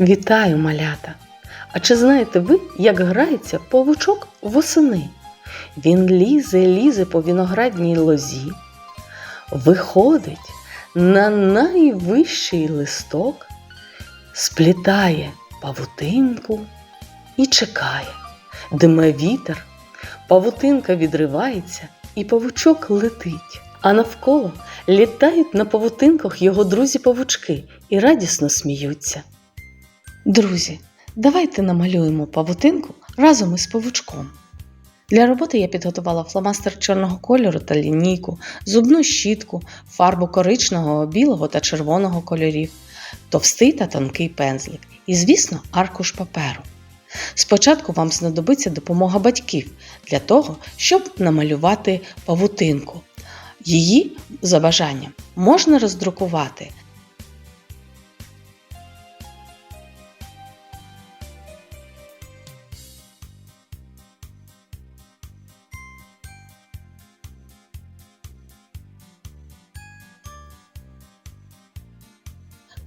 Вітаю, малята! А чи знаєте ви, як грається павучок восени? Він лізе, лізе по виноградній лозі, виходить на найвищий листок, сплітає павутинку і чекає, дме вітер, павутинка відривається, і павучок летить. А навколо літають на павутинках його друзі-павучки і радісно сміються. Друзі, давайте намалюємо павутинку разом із павучком. Для роботи я підготувала фломастер чорного кольору та лінійку, зубну щітку, фарбу коричневого, білого та червоного кольорів, товстий та тонкий пензлик і, звісно, аркуш паперу. Спочатку вам знадобиться допомога батьків для того, щоб намалювати павутинку. Її, за бажанням, можна роздрукувати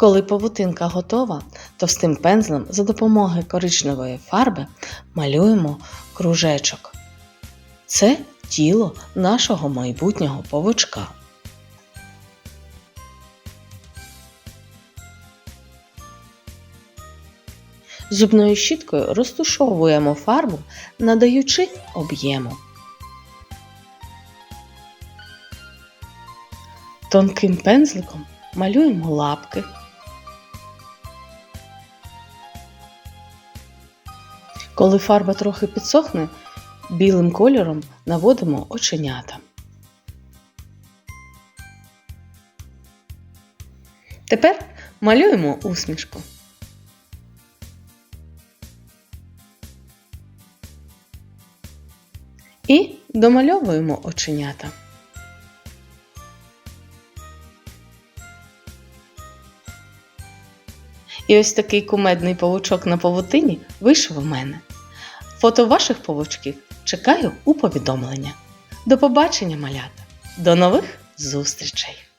Коли павутинка готова, товстим пензлем за допомогою коричневої фарби малюємо кружечок. Це тіло нашого майбутнього павучка. Зубною щіткою розтушовуємо фарбу, надаючи об'єму. Тонким пензликом малюємо лапки. Коли фарба трохи підсохне, білим кольором наводимо оченята. Тепер малюємо усмішку. І домальовуємо оченята. І ось такий кумедний павучок на павутині вийшов у мене. Фото ваших павучків чекаю у повідомлення. До побачення, малята! До нових зустрічей!